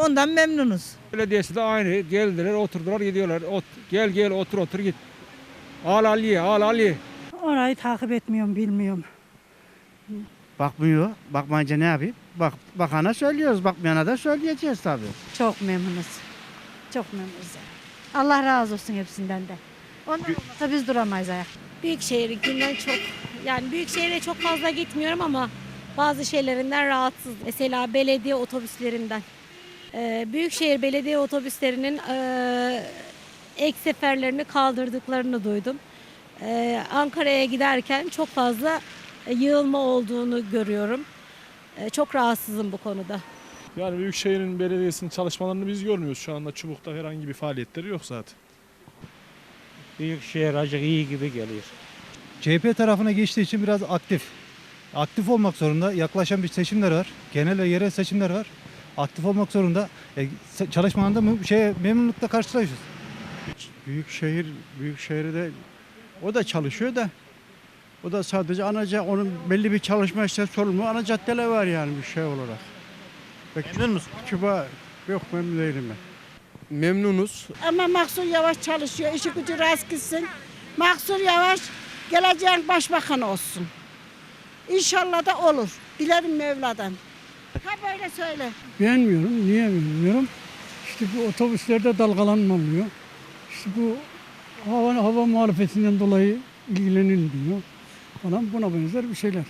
Ondan memnunuz. Belediyesi de aynı. Geldiler, oturdular, gidiyorlar. Ot, gel gel otur otur git. Al al ye, al al ye. Orayı takip etmiyorum, bilmiyorum. Bakmıyor. Bakmayınca ne yapayım? Bak, bakana söylüyoruz. Bakmayana da söyleyeceğiz tabii. Çok memnunuz. Çok memnunuz. Allah razı olsun hepsinden de. Onlar olmasa biz duramayız ayak. Büyükşehir'inkinden çok yani Büyükşehir'e çok fazla gitmiyorum ama bazı şeylerinden rahatsız. Mesela belediye otobüslerinden. Ee, Büyükşehir belediye otobüslerinin eee, ek seferlerini kaldırdıklarını duydum. Ee, Ankara'ya giderken çok fazla e, yığılma olduğunu görüyorum. Ee, çok rahatsızım bu konuda. Yani Büyükşehir'in belediyesinin çalışmalarını biz görmüyoruz. Şu anda Çubuk'ta herhangi bir faaliyetleri yok zaten. Büyükşehir acık iyi gibi geliyor. CHP tarafına geçtiği için biraz aktif. Aktif olmak zorunda. Yaklaşan bir seçimler var. Genel ve yerel seçimler var. Aktif olmak zorunda. E, çalışmalarında mı- şey, memnunlukla karşılaşıyoruz. Büyükşehir, Büyükşehir'de o da çalışıyor da o da sadece ana onun belli bir çalışma işte sorumlu ana caddeler var yani bir şey olarak. Memnun musun? Küba yok memnun değilim ben. Memnunuz. Ama Maksur Yavaş çalışıyor. işi gücü rast gitsin. Maksur Yavaş geleceğin başbakan olsun. İnşallah da olur. Dilerim Mevla'dan. Ha böyle söyle. Beğenmiyorum. Niye beğenmiyorum? İşte bu otobüslerde dalgalanma oluyor. İşte bu hava, hava muhalefetinden dolayı ilgilenilmiyor falan buna benzer bir şeyler.